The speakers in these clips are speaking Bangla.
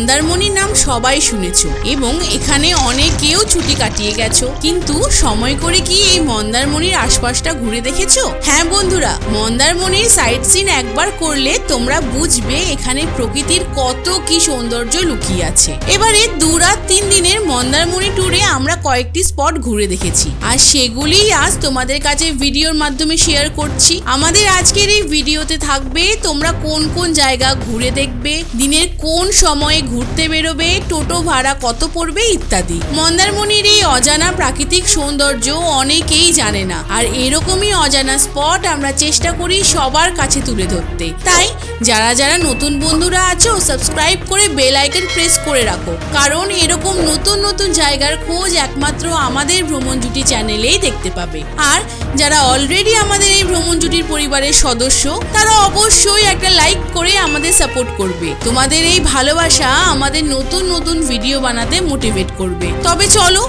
মন্দারমণির নাম সবাই শুনেছ এবং এখানে অনেকেও ছুটি কাটিয়ে গেছো। কিন্তু সময় করে কি এই মন্দারমণির আশপাশটা ঘুরে দেখেছ? হ্যাঁ বন্ধুরা, মন্দারমণির সাইট সিন একবার করলে তোমরা বুঝবে এখানে প্রকৃতির কত কি সৌন্দর্য লুকিয়ে আছে। এবারে দু রাত তিন দিনের মন্দারমণি ট্যুরে আমরা কয়েকটি স্পট ঘুরে দেখেছি। আর সেগুলিই আজ তোমাদের কাছে ভিডিওর মাধ্যমে শেয়ার করছি। আমাদের আজকের এই ভিডিওতে থাকবে তোমরা কোন কোন জায়গা ঘুরে দেখবে, দিনের কোন সময়ে ঘুরতে বেরোবে টোটো ভাড়া কত পড়বে ইত্যাদি। মন্দারমণির এই অজানা প্রাকৃতিক সৌন্দর্য অনেকেই জানে না। আর এরকমই অজানা স্পট আমরা চেষ্টা করি সবার কাছে তুলে ধরতে। তাই যারা যারা নতুন বন্ধুরা আছো সাবস্ক্রাইব করে বেল আইকন প্রেস করে রাখো। কারণ এরকম নতুন নতুন জায়গার খোঁজ একমাত্র আমাদের ভ্রমণ জুটি চ্যানেলেই দেখতে পাবে। আর যারা অলরেডি আমাদের এই ভ্রমণ জুটির পরিবারের সদস্য, তারা অবশ্যই একটা লাইক করে আমাদের সাপোর্ট করবে। তোমাদের এই ভালোবাসা আমাদের নতুন নতুন ভিডিও বানাতে মোটিভেট করবে। তবে চলো,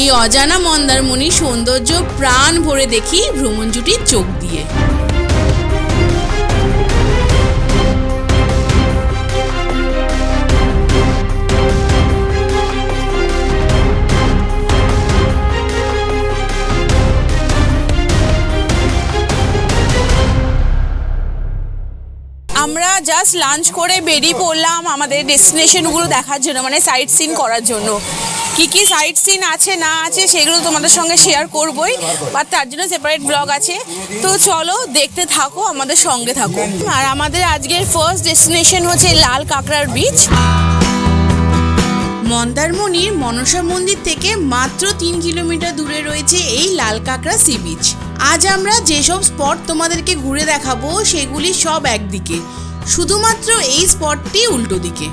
এই অজানা মন্দারমণি সৌন্দর্য প্রাণ ভরে দেখি ভ্রমণ জুটির চোখ দিয়ে। আমরা জাস্ট লাঞ্চ করে বেরিয়ে পড়লাম আমাদের ডেস্টিনেশনগুলো দেখার জন্য মানে সাইট সিন করার জন্য। কি কি সাইট সিন আছে, না আছে, সেগুলো তোমাদের সঙ্গে শেয়ার করবই বা তার জন্য সেপারেট ব্লগ আছে। তো চলো দেখতে থাকো, আমাদের সঙ্গে থাকো। আর আমাদের আজকের ফার্স্ট ডেস্টিনেশন হচ্ছে লাল কাঁকড়ার বিচ মন্দারমণির মনসা মন্দির থেকে মাত্র তিন কিলোমিটার দূরে রয়েছে এই লাল কাঁকড়া সি বিচ। আজ আমরা যেসব স্পট তোমাদেরকে ঘুরে দেখাবো সেগুলি সব একদিকে। শুধুমাত্র এই স্পটটি উল্টো দিকে।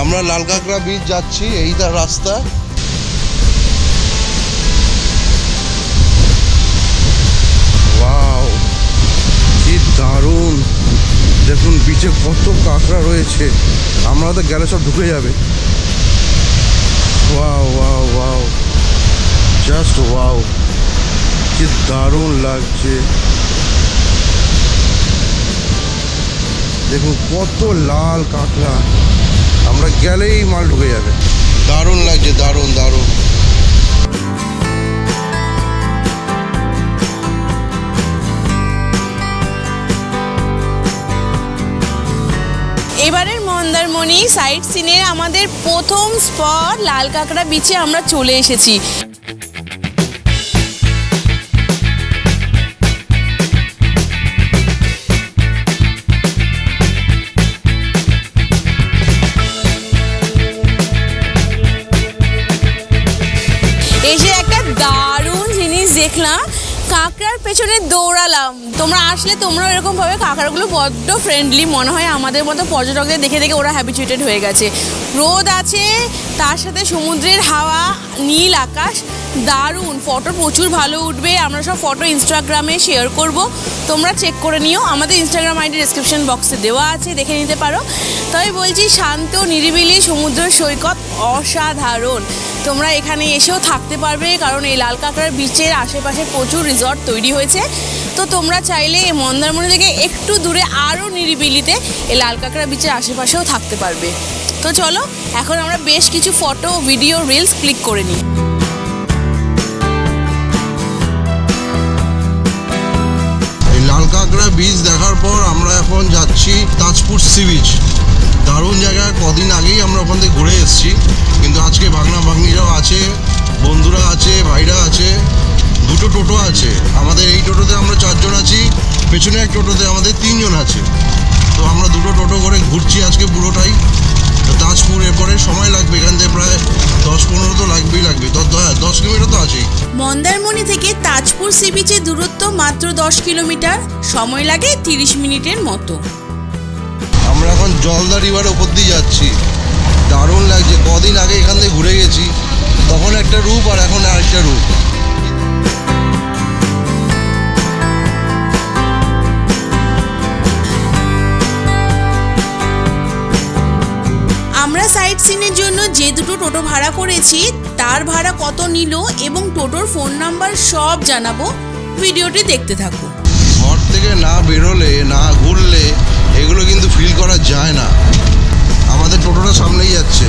আমরা লালকাঁকড়া বিচ যাচ্ছি এই তার রাস্তা। ওয়াও কি দারুণ। দেখুন বিচে কত কাঁকড়া রয়েছে। আমরা তো গেলে সব ঢুকে যাবে। Wow wow wow just wow কি দারুণ লাগছে। দেখুন, কত লাল কাঁকড়া। আমরা গেলেই মাল ঢুকে যাবে। দারুণ লাগছে, দারুণ দারুণ। এবারের মন্দারমণি সাইট সিনের আমাদের প্রথম স্পট লাল কাঁকড়া বিচে আমরা চলে এসেছি। পেছনে দৌড়ালাম। তোমরা আসলে তোমরা এরকমভাবে কাঁকড়াগুলো বড্ড ফ্রেন্ডলি মনে হয় আমাদের মতো পর্যটকদের দেখে দেখে ওরা হ্যাবিচুয়েটেড হয়ে গেছে। রোদ আছে, তার সাথে সমুদ্রের হাওয়া, নীল আকাশ দারুণ ফটো প্রচুর ভালো উঠবে, আমরা সব ফটো ইনস্টাগ্রামে শেয়ার করব। তোমরা চেক করে নিও, আমাদের ইনস্টাগ্রাম আইডি ডিসক্রিপশন বক্সে দেওয়া আছে, দেখে নিতে পারো। তবে বলছি, শান্ত, নিরিবিলি সমুদ্র সৈকত অসাধারণ। তোমরা এখানে এসেও থাকতে পারবে, কারণ এই লাল কাঁকড়ার বিচের আশেপাশে প্রচুর রিসর্ট তৈরি হয়েছে। তো তোমরা চাইলে এই মন্দারমণি থেকে একটু দূরে আরও নিরিবিলিতে এই লাল কাঁকড়া বিচের আশেপাশেও থাকতে পারবে। তো চলো, এখন আমরা বেশ কিছু ফটো ভিডিও রিলস ক্লিক করে নিই। কাঁকড়া বীচ দেখার পর আমরা এখন যাচ্ছি তাজপুর সি বিচ দারুণ জায়গা, কদিন আগেই আমরা ওখান থেকে ঘুরে এসেছি। কিন্তু আজকে ভাগনা ভাগ্নিরাও আছে, বন্ধুরা আছে, ভাইরা আছে, দুটো টোটো আছে। আমাদের এই টোটোতে আমরা চারজন আছি, পেছনে এক টোটোতে আমাদের তিনজন আছে। তো আমরা দুটো টোটো করে ঘুরছি আজকে পুরোটাই। তাজপুর এরপরে সময় লাগবে এখান থেকে প্রায় দশ পনেরো তো লাগবেই লাগবে। দশ কিলোমিটার তো আছেই। মন্দারমণি থেকে তাজপুর সি বিচের দূরত্ব মাত্র দশ কিলোমিটার। সময় লাগে তিরিশ মিনিটের মতো। আমরা এখন জলদা রিভার ওপর দিয়ে যাচ্ছি। দারুণ লাগছে। কদিন আগে এখান থেকে ঘুরে গেছি। তখন একটা রূপ আর এখন আরেকটা রূপ। আমরা সাইট সিনের জন্য যে দুটো টোটো ভাড়া করেছি, তার ভাড়া কত নিল এবং টোটোর ফোন নাম্বার সব জানাব। ভিডিওটি দেখতে থাকো ঘর থেকে না বেরোলে, না ঘুরলে, এগুলো কিন্তু ফিল করা যায় না। আমাদের টোটোটা সামনেই যাচ্ছে।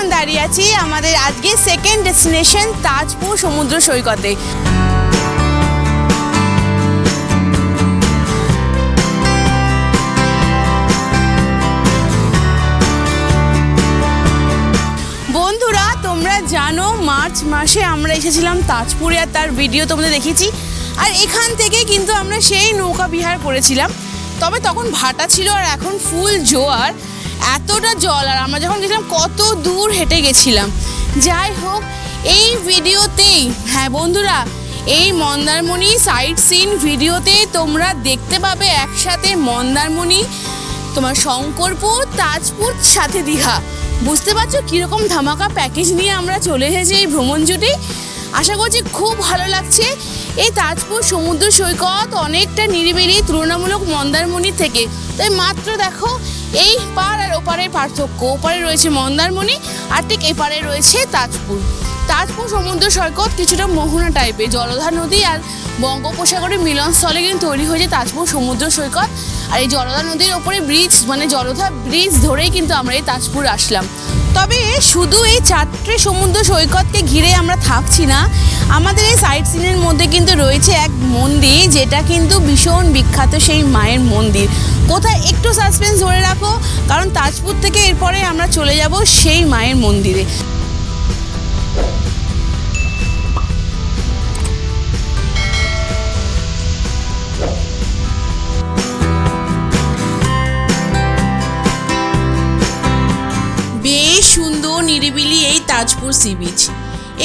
এখন দাঁড়িয়ে আছি আমাদের আজকে সেকেন্ড ডেস্টিনেশন তাজপুর সমুদ্র সৈকতে। বন্ধুরা, তোমরা জানো মার্চ মাসে আমরা এসেছিলাম তাজপুরে আর তার ভিডিও তোমাদের দেখেছি আর এখান থেকে কিন্তু আমরা সেই নৌকা বিহার করেছিলাম। তবে তখন ভাটা ছিল আর এখন ফুল জোয়ার। এতটা জল আর আমরা যখন গেছিলাম, কত দূর হেঁটে গেছিলাম। যাই হোক, এই ভিডিওতেই হ্যাঁ বন্ধুরা, এই মন্দারমণি সাইট সিন ভিডিওতে তোমরা দেখতে পাবে একসাথে মন্দারমণি, তোমার শঙ্করপুর, তাজপুর, সাথে দীঘা। বুঝতে পারছ কীরকম ধামাকা প্যাকেজ নিয়ে আমরা চলে এসেছি এই ভ্রমণ জুটি? আশা করছি খুব ভালো লাগছে। এই তাজপুর সমুদ্র সৈকত অনেকটা নিরিবিলি, তুলনামূলক মন্দারমণি থেকে। তাই মাত্র দেখো এই পার আর ওপারের পার্থক্য। ওপারে রয়েছে মন্দারমণি আর ঠিক এপারে রয়েছে তাজপুর। তাজপুর সমুদ্র সৈকত কিছুটা মোহনা টাইপের জলধার নদী আর বঙ্গোপসাগরের মিলনস্থলে কিন্তু তৈরি হয়েছে তাজপুর সমুদ্র সৈকত। আর এই জলধা নদীর ওপরে ব্রিজ মানে জলধা ব্রিজ ধরেই কিন্তু আমরা এই তাজপুর আসলাম। তবে শুধু এই চারটে সমুদ্র সৈকতকে ঘিরে আমরা থাকছি না, আমাদের এই সাইট সিনের মধ্যে কিন্তু রয়েছে এক মন্দির যেটা কিন্তু ভীষণ বিখ্যাত সেই মায়ের মন্দির। কোথায় একটু সাসপেন্স ধরে রাখো, কারণ তাজপুর থেকে এরপরে আমরা চলে যাব সেই মায়ের মন্দিরে। Tajpur sea beach.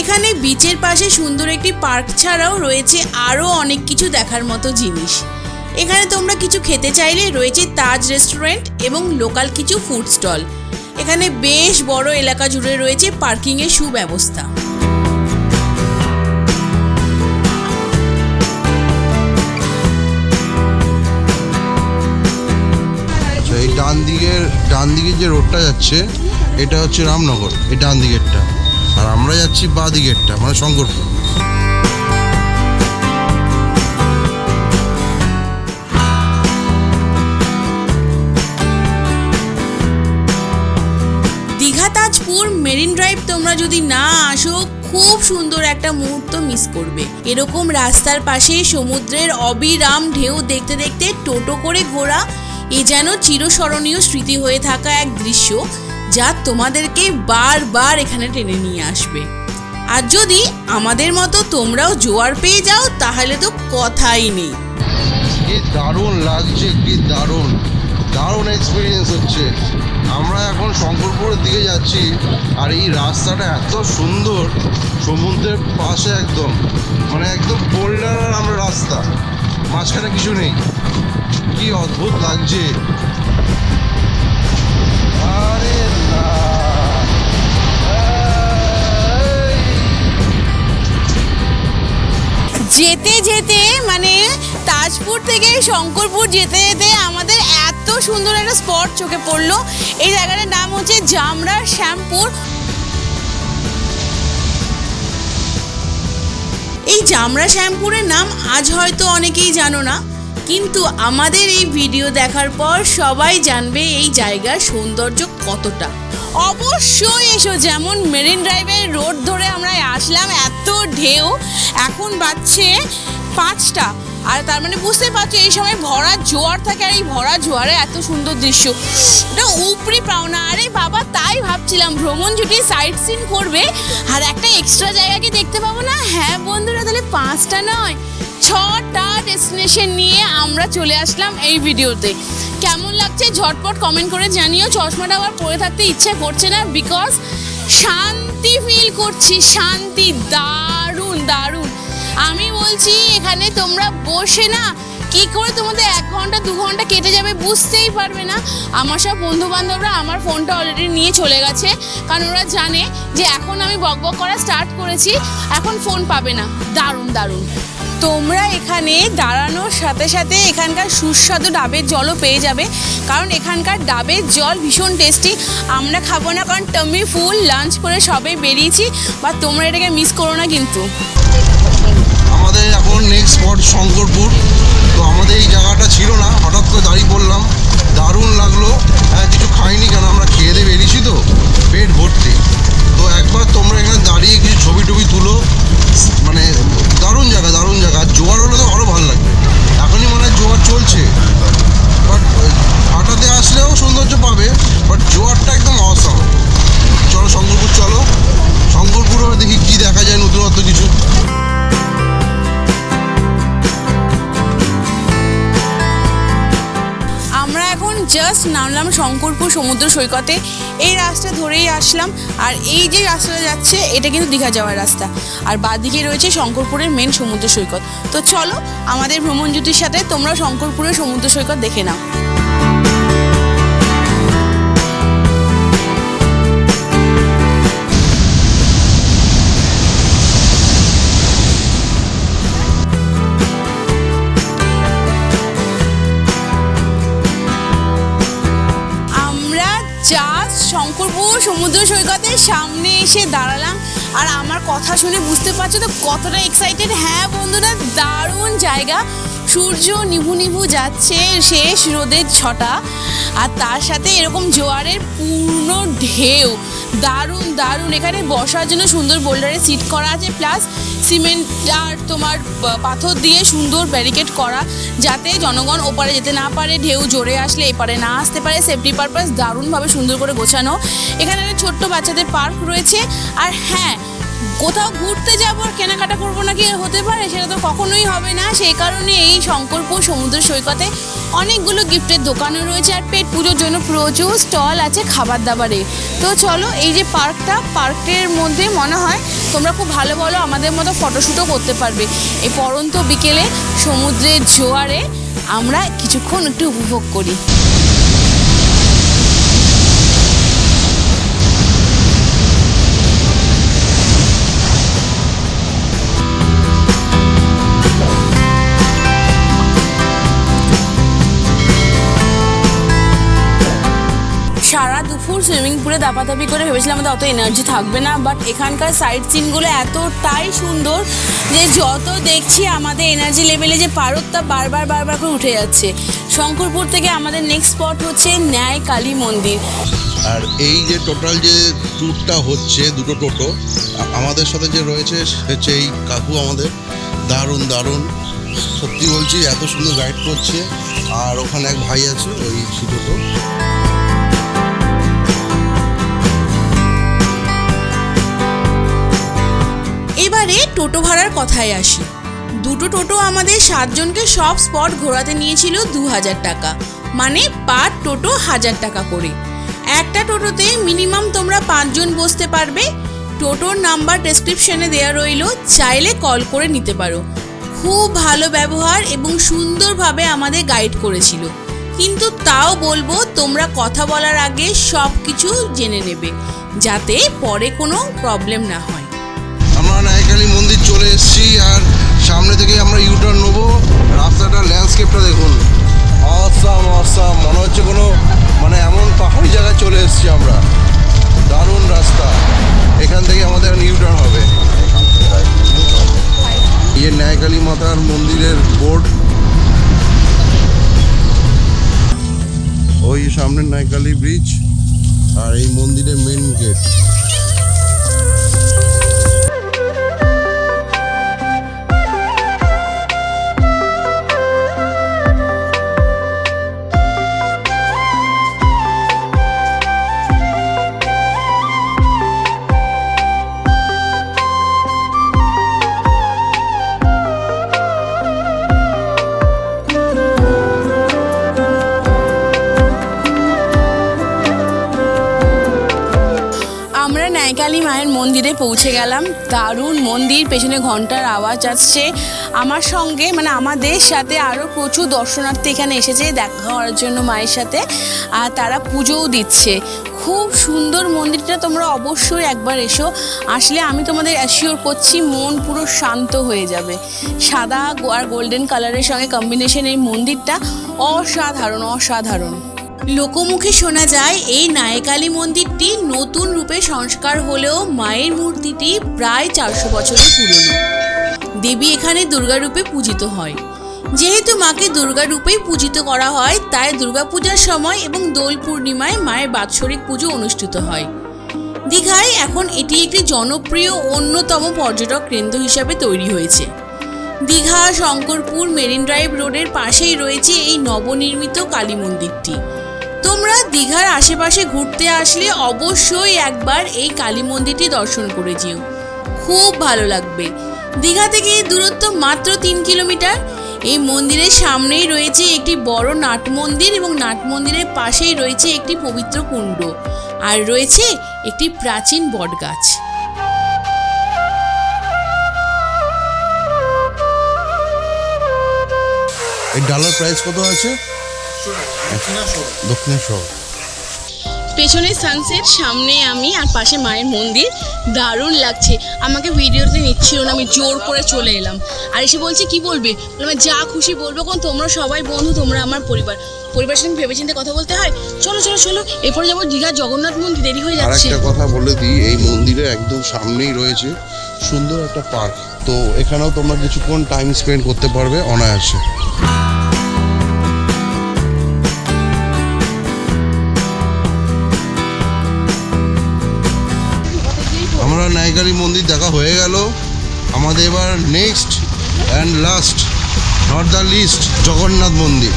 এখানে বিচের পাশে সুন্দর একটি পার্ক ছাড়াও রয়েছে আরও অনেক কিছু দেখার মতো জিনিস। এখানে তোমরা কিছু খেতে চাইলে রয়েছে তাজ রেস্টুরেন্ট এবং লোকাল কিছু ফুড স্টল। এখানে বেশ বড় এলাকা জুড়ে রয়েছে পার্কিংয়ের সুব্যবস্থা। এই ডান দিকের ডান দিকের যে রোডটা যাচ্ছে, এটা হচ্ছে রামনগর, এই ডান দিকেরটা। আর আমরা যাচ্ছি বা দিকেরটা মানে শঙ্করপুর। দীঘা তাজপুর মেরিন ড্রাইভ তোমরা যদি না আসো, খুব সুন্দর একটা মুহূর্ত মিস করবে। এরকম রাস্তার পাশে সমুদ্রের অবিরাম ঢেউ দেখতে দেখতে টোটো করে ঘোরা, এ যেন চিরস্মরণীয় স্মৃতি হয়ে থাকা এক দৃশ্য। যা তোমাদেরকে বারবার এখানে টেনে নিয়ে আসবে। আর যদি আমাদের মতো তোমরাও জোয়ার পেয়ে যাও, তাহলে তো কথাই নেই। কি দারুণ লাগছে, কি দারুণ। দারুণ এক্সপিরিয়েন্স হচ্ছে। আমরা এখন শঙ্করপুরের দিকে যাচ্ছি, আর এই রাস্তাটা এত সুন্দর, সমুদ্রের পাশে একদম। মানে একদম বোল্ডার আমরা রাস্তা। মাঝখানে কিছু নেই। কি অদ্ভুত লাগছে। যেতে যেতে মানে তাজপুর থেকে শঙ্করপুর যেতে যেতে আমাদের এত সুন্দর একটা স্পট চোখে পড়ল। এই জায়গাটার নাম হচ্ছে জামরা শ্যামপুর। এই জামরা শ্যামপুরের নাম আজ হয়তো অনেকেই জানো না, কিন্তু আমাদের এই ভিডিও দেখার পর সবাই জানবে এই জায়গার সৌন্দর্য কতটা। অবশ্যই এসো, যেমন মেরিন ড্রাইভের রোড ধরে আমরা আসলাম, এত ঢেউ। এখন বাজছে পাঁচটা। আর তার মানে বুঝতে পারছ, এই সময় ভরা জোয়ার থাকে আর এই ভরা জোয়ারে এত সুন্দর দৃশ্য। এটা উপরি পাওনা। আরে বাবা, তাই ভাবছিলাম ভ্রমণ জুটি সাইট সিন করবে। আর একটা এক্সট্রা জায়গা কি দেখতে পাবো না? হ্যাঁ বন্ধুরা, তাহলে পাঁচটা নয়। ছটা ডেস্টিনেশন নিয়ে আমরা চলে আসলাম এই ভিডিওতে। কেমন লাগছে ঝটপট কমেন্ট করে জানিও। চশমাটা আবার পরে থাকতে ইচ্ছে করছে না বিকজ শান্তি ফিল করছি, শান্তি, দারুণ দারুণ। আমি বলছি, এখানে তোমরা বসে না, কি করে তোমাদের এক ঘণ্টা, দু ঘণ্টা কেটে যাবে বুঝতেই পারবে না। আমার সব বন্ধু বান্ধবরা আমার ফোনটা অলরেডি নিয়ে চলে গেছে, কারণ ওরা জানে যে এখন আমি বকবক করা স্টার্ট করেছি, এখন ফোন পাবে না। দারুণ দারুণ। তোমরা এখানে দাঁড়ানোর সাথে সাথে এখানকার সুস্বাদু ডাবের জলও পেয়ে যাবে। কারণ এখানকার ডাবের জল ভীষণ টেস্টি আমরা খাব না কারণ টমি ফুল লাঞ্চ করে সবে বেরিয়েছি বা তোমরা এটাকে মিস করো না কিন্তু। আমাদের এখন নেক্সট স্পট শঙ্করপুর। তো আমাদের এই জায়গাটা ছিল না, হঠাৎ করে দাঁড়িয়ে পড়লাম। দারুণ লাগল। হ্যাঁ কিছু খাইনি কেন? আমরা খেয়ে দিয়ে বেরিয়েছি তো, পেট ভর্তি। তো একবার তোমরা এখানে দাঁড়িয়ে কিছু ছবি টবি তুলো। মানে দারুণ জায়গা দারুণ জায়গা। আর জোয়ার হলে তো আরও ভালো লাগবে। এখনই মনে হয় জোয়ার চলছে। বাট হাটাতে আসলেও সৌন্দর্য পাবে বাট জোয়ারটা একদম অসম চলো, শঙ্করপুর চলো। শঙ্করপুরও দেখি কি দেখা যায় নতুনত্ব কিছু। এখন জাস্ট নামলাম শঙ্করপুর সমুদ্র সৈকতে। এই রাস্তা ধরেই আসলাম। আর এই যে রাস্তাটা যাচ্ছে, এটা কিন্তু দীঘা যাওয়ার রাস্তা। আর বাদিকে রয়েছে শঙ্করপুরের মেন সমুদ্র সৈকত। তো চলো, আমাদের ভ্রমণ জ্যোতির সাথে তোমরা শঙ্করপুরের সমুদ্র সৈকত দেখে নাও। সমুদ্র সৈকতের সামনে এসে দাঁড়ালাম। আর আমার কথা শুনে বুঝতে পারছ তো কতটা এক্সাইটেড হ্যাঁ বন্ধুরা, দারুণ জায়গা। সূর্য নিভু নিভু যাচ্ছে শেষ রোদের ছটা। আর তার সাথে এরকম জোয়ারের পূর্ণ ঢেউ। দারুণ দারুণ। এখানে বসার জন্য সুন্দর বোল্ডারে সিট করা আছে, প্লাস সিমেন্ট আর তোমার পাথর দিয়ে সুন্দর ব্যারিকেড করা, যাতে জনগণ ওপারে যেতে না পারে, ঢেউ জোরে আসলে এপারে না আসতে পারে। সেফটি পারপাস দারুণভাবে সুন্দর করে গোছানো। এখানে একটা ছোট্ট বাচ্চাদের পার্ক রয়েছে। আর হ্যাঁ কোথাও ঘুরতে যাব আর কেনাকাটা করব নাকি হতে পারে, সেটা তো কখনোই হবে না। সেই কারণে এই শঙ্করপুর সমুদ্র সৈকতে অনেকগুলো গিফটের দোকানও রয়েছে আর পেট পুজোর জন্য প্রচুর স্টল আছে খাবার দাবারে তো চলো, এই যে পার্কটা, পার্কের মধ্যে মনে হয় তোমরা খুব ভালো ভালো আমাদের মতো ফটোশ্যুটও করতে পারবে। এই পরন্ত বিকেলে সমুদ্রের জোয়ারে আমরা কিছুক্ষণ একটু উপভোগ করি। সারা দুপুর সুইমিং পুলে দাপাদাপি করে ভেবেছিলাম আমাদের অত এনার্জি থাকবে না বাট এখানকার সাইড সিনগুলো এতটাই সুন্দর যে যত দেখছি আমাদের এনার্জি লেভেলে যে পারতটা বারবার বারবার করে উঠে যাচ্ছে। শঙ্করপুর থেকে আমাদের নেক্সট স্পট হচ্ছে ন্যায় কালী মন্দির। আর এই যে টোটাল যে ট্যুরটা হচ্ছে, দুটো টোটো আমাদের সাথে যে রয়েছে হচ্ছে এই কাকু আমাদের। দারুণ দারুণ। সত্যি বলছি, এত সুন্দর গাইড করছে। আর ওখানে এক ভাই আছে, ওই টোটো। এবারে টোটো ভাড়ার কথায় আসি। দুটো টোটো আমাদের সাতজনকে সব স্পট ঘোরাতে নিয়েছিল দু হাজার টাকা। মানে পার টোটো হাজার টাকা করে। একটা টোটোতে মিনিমাম তোমরা পাঁচজন বসতে পারবে। টোটোর নাম্বার ডেসক্রিপশনে দেওয়া রইল, চাইলে কল করে নিতে পারো। খুব ভালো ব্যবহার এবং সুন্দরভাবে আমাদের গাইড করেছিল। কিন্তু তাও বলব, তোমরা কথা বলার আগে সব কিছু জেনে নেবে, যাতে পরে কোনো প্রবলেম না হয়। চলে এসেছি আর সামনে থেকে আমরা ইউটার্ন নেব। রাস্তাটার ল্যান্ডস্কেপটা দেখুন। অসাম অসাম মনে হচ্ছে কোনো মানে এমন পাহাড়ি জায়গায় চলে এসেছি আমরা। দারুণ রাস্তা। এখান থেকে আমাদের ইউটার্ন হবে। ইয়ে ন্যায়কালী মাতার মন্দিরের বোর্ড ওই সামনে ন্যায়কালী ব্রিজ আর এই মন্দিরের মেন গেট মন্দিরে পৌঁছে গেলাম। দারুণ মন্দির, পেছনে ঘণ্টার আওয়াজ আসছে। আমার সঙ্গে মানে আমাদের সাথে আরও প্রচুর দর্শনার্থী এখানে এসেছে, দেখা করার জন্য মায়ের সাথে। আর তারা পুজোও দিচ্ছে। খুব সুন্দর মন্দিরটা তোমরা অবশ্যই একবার এসো। আসলে আমি তোমাদের অ্যাসিওর করছি, মন পুরো শান্ত হয়ে যাবে। সাদা আর গোল্ডেন কালারের সঙ্গে কম্বিনেশন এই মন্দিরটা অসাধারণ অসাধারণ। লোকমুখে শোনা যায়, এই নায়কালী মন্দিরটি নতুন রূপে সংস্কার হলেও মায়ের মূর্তিটি প্রায় চারশো বছরের পুরনো। দেবী এখানে দুর্গা রূপে পূজিত হয়। যেহেতু মাকে দুর্গা রূপেই পূজিত করা হয়, তাই দুর্গাপূজার সময় এবং দোল পূর্ণিমায় মায়ের বাৎসরিক পুজো অনুষ্ঠিত হয়। দীঘায় এখন এটি একটি জনপ্রিয় অন্যতম পর্যটক কেন্দ্র হিসাবে তৈরি হয়েছে। দীঘা, শঙ্করপুর, মেরিন ড্রাইভ রোডের পাশেই রয়েছে এই নবনির্মিত কালী মন্দিরটি। তোমরা দীঘার আশেপাশে ঘুরতে আসলে অবশ্যই একবার এই কালী মন্দিরটি দর্শন করে যেও। খুব ভালো লাগবে। দীঘা থেকে দূরত্ব মাত্র তিন কিলোমিটার। এই মন্দিরের সামনেই রয়েছে একটি বড় নাট মন্দির এবং নাট মন্দিরের পাশেই রয়েছে একটি পবিত্র কুণ্ড। আর রয়েছে একটি প্রাচীন বটগাছ। এই ডালার প্রাইস কত আছে? দক্ষিণেশ্বর পেছনে সানসেট সামনে আমি আর পাশে মায়ের মন্দির। দারুণ লাগছে। আমাকে ভিডিওতে নিচ্ছিল না আমি জোর করে চলে এলাম। আর এসে বলছে কি বলবে? বললাম যা খুশি বলব কারণ তোমরা সবাই বন্ধু তোমরা আমার পরিবার। পরিবারের সঙ্গে ভেবেচিন্তে কথা বলতে হয় চলো চলো চলো এরপরে যাব দীঘা জগন্নাথ মন্দির দেরি হয়ে যাচ্ছে। একটা কথা বলে দিই এই মন্দিরের একদম সামনেই রয়েছে সুন্দর একটা পার্ক তো এখানেও তোমরা কিছুক্ষণ টাইম স্পেন্ড করতে পারবে অনায়াসে। আমরা মন্দির দেখা হয়ে গেল। আমাদের এবার next and last not the least Jagannath Mandir,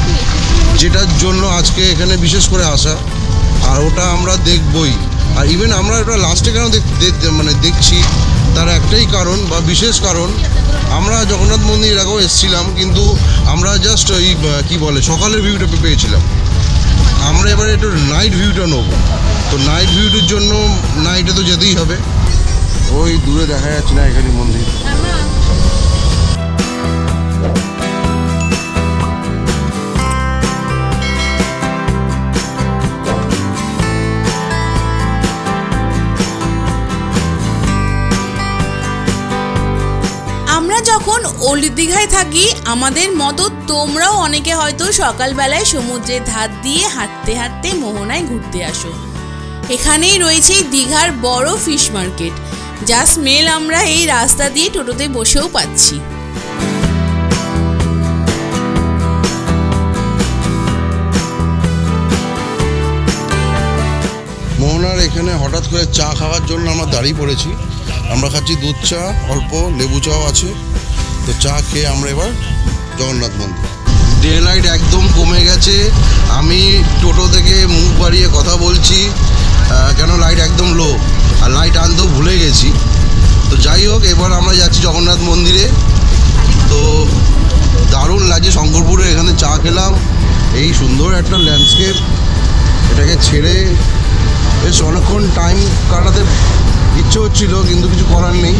যেটার জন্য আজকে এখানে বিশেষ করে আসা। আর ওটা আমরা দেখবই। আর ইভেন আমরা ওটা লাস্টে কেন মানে দেখছি, তার একটাই কারণ বা বিশেষ কারণ, আমরা জগন্নাথ মন্দির এর আগেও এসেছিলাম, কিন্তু আমরা জাস্ট ওই কি বলে, সকালের ভিউটা পেয়েছিলাম। আমরা এবারে একটু নাইট ভিউটা নেব। তো নাইট ভিউটির জন্য নাইটে তো যেতেই হবে। ওই দূরে দেখা যাচ্ছে না, এখানে মন্দির। আমরা যখন ওল্ড দীঘায় থাকি, আমাদের মতো তোমরাও অনেকে হয়তো সকালবেলায় সমুদ্রের ধার দিয়ে হাঁটতে হাঁটতে মোহনায় ঘুরতে আসো। এখানেই রয়েছে দীঘার বড় ফিশ মার্কেট। যা স্মেল আমরা এই রাস্তা দিয়ে টোটোতে বসেও পাচ্ছি। মোহনার এখানে হঠাৎ করে চা খাওয়ার জন্য আমরা দাঁড়িয়ে পড়েছি। আমরা খাচ্ছি দুধ চা অল্প লেবু চাও আছে। তো চা খেয়ে আমরা এবার জগন্নাথ মন্দির। ডে লাইট একদম কমে গেছে। আমি টোটো থেকে মুখ বাড়িয়ে কথা বলছি। কেন লাইট একদম লো আর লাইট আনতেও ভুলে গেছি। তো যাই হোক, এবার আমরা যাচ্ছি জগন্নাথ মন্দিরে। তো দারুণ লাগছে, শঙ্করপুরে এখানে চা খেলাম। এই সুন্দর একটা ল্যান্ডস্কেপ এটাকে ছেড়ে বেশ অনেকক্ষণ টাইম কাটাতে ইচ্ছে হচ্ছিল, কিন্তু কিছু করার নেই।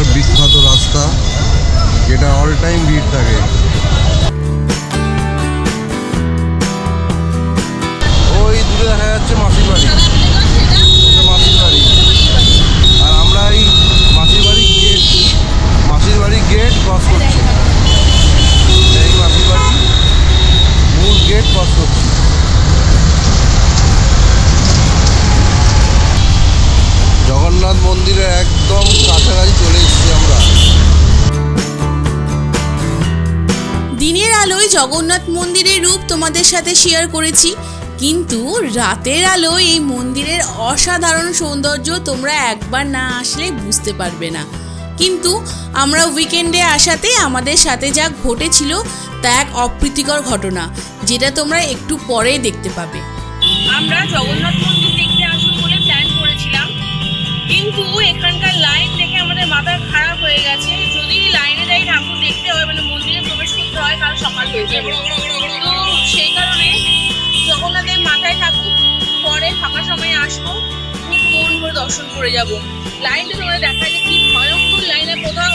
হলদিয়ার বিখ্যাত রাস্তা, যেটা অল টাইম ভিড় থাকে। ওই দূরে দেখা যাচ্ছে মাসির বাড়ি। মাসির বাড়ি। আর আমরা এই মাসির বাড়ি গেট মাসির বাড়ি গেট ক্রস করছি। এই মাসির বাড়ি মূল গেট ক্রস করছি। জগন্নাথ মন্দিরের একদম কাছাকাছি চলে এসেছি আমরা। দিনের আলোয় জগন্নাথ মন্দিরের রূপ তোমাদের সাথে শেয়ার করেছি কিন্তু রাতের আলোয় এই মন্দিরের অসাধারণ সৌন্দর্য তোমরা একবার না আসলে বুঝতে পারবে না। কিন্তু আমরা উইকেন্ডে আসাতে আমাদের সাথে যা ঘটেছিল তা এক অপ্রীতিকর ঘটনা যেটা তোমরা একটু পরেই দেখতে পাবে। আমরা জগন্নাথ মন্দির কিন্তু এখানকার লাইন দেখে আমাদের মাথা খারাপ হয়ে গেছে। যদি লাইনে যাই ঠাকুর দেখতে হয় মানে মন্দিরে প্রবেশ করতে হয় কাল সকাল হয়ে যাবে। তো সেই কারণে জগন্নাথের মাথায় থাকুক পরে ফাঁকা সময়ে আসব মন ভরে দর্শন করে যাব। লাইনটা তোমরা দেখা যায় কি ভয়ঙ্কর লাইনে কোথাও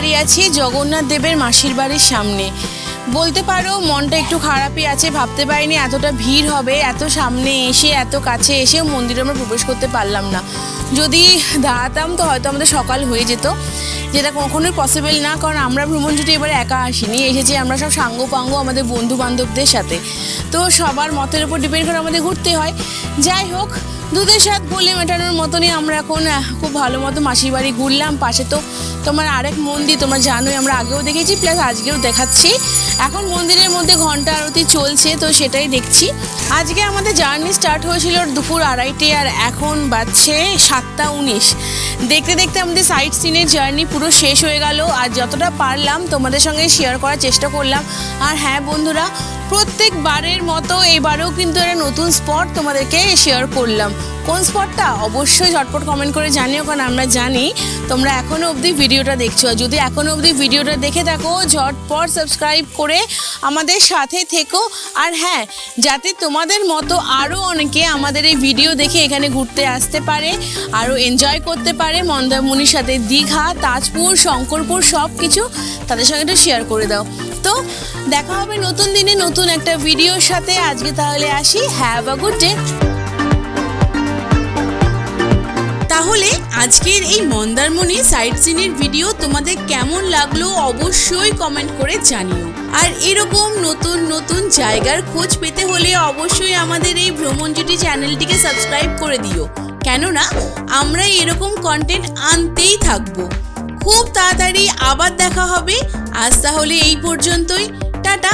দাঁড়িয়ে আছি জগন্নাথ দেবের মাসির বাড়ির সামনে। বলতে পারো, মনটা একটু খারাপই আছে, ভাবতে পারিনি এতটা ভিড় হবে, এত সামনে এসে, এত কাছে এসেও মন্দিরে আমরা প্রবেশ করতে পারলাম না। যদি দাঁড়াতাম তো হয়তো আমাদের সকাল হয়ে যেত। যেটা কখনোই পসিবল না, কারণ আমরা ভ্রমণ ছুটি এবারে একা আসিনি, এসেছি আমরা সব সাঙ্গ পাঙ্গ আমাদের বন্ধু বান্ধবদের সাথে। তো সবার মতের উপর ডিপেন্ড করে আমাদের ঘুরতে হয়। যাই হোক দুধের স্বাদ গলে মেটানোর মতনই আমরা এখন খুব ভালো মতো মাসির বাড়ি ঘুরলাম। পাশে তো তোমার আরেক মন্দির, তোমরা জানোই, আমরা আগেও দেখেছি, প্লাস আজকেও দেখাচ্ছি। এখন মন্দিরের মধ্যে ঘণ্টা আরতি চলছে, তো সেটাই দেখছি। আজকে আমাদের জার্নি স্টার্ট হয়েছিল দুপুর আড়াইটে, আর এখন বাজছে সাতটা উনিশ। দেখতে দেখতে আমাদের সাইট সিনের জার্নি পুরো শেষ হয়ে গেল। আর যতটা পারলাম তোমাদের সঙ্গে শেয়ার করার চেষ্টা করলাম। আর হ্যাঁ বন্ধুরা প্রত্যেকবারের মতো এবারেও কিন্তু একটা নতুন স্পট তোমাদেরকে শেয়ার করলাম। কোন স্পটটা অবশ্যই ঝটপট কমেন্ট করে জানিও, কারণ আমরা জানি তোমরা এখনও অবধি ভিডিওটা দেখছ। যদি এখনও অবধি ভিডিওটা দেখে থাকো, ঝটপট সাবস্ক্রাইব করে আমাদের সাথে থেকো। আর হ্যাঁ যাতে তোমাদের মতো আরও অনেকে আমাদের এই ভিডিও দেখে এখানে ঘুরতে আসতে পারে আরও এনজয় করতে পারে। মন্দারমণির সাথে দীঘা, তাজপুর, শঙ্করপুর সব কিছু তাদের সঙ্গে একটু শেয়ার করে দাও। তো দেখা হবে নতুন দিনে নতুন একটা ভিডিওর সাথে। আজকে তাহলে আসি। হ্যাভ আ গুড ডে তাহলে আজকের এই মন্দারমণি সাইট সিনের ভিডিও তোমাদের কেমন লাগল অবশ্যই কমেন্ট করে জানিও। আর এরকম নতুন নতুন জায়গার খোঁজ পেতে হলে অবশ্যই আমাদের এই ভ্রমণ জুটি চ্যানেলটিকে সাবস্ক্রাইব করে দিও। কেননা, আমরা এরকম কন্টেন্ট আনতেই থাকব। খুব তাড়াতাড়ি আবার দেখা হবে। আজ তাহলে এই পর্যন্তই। টাটা!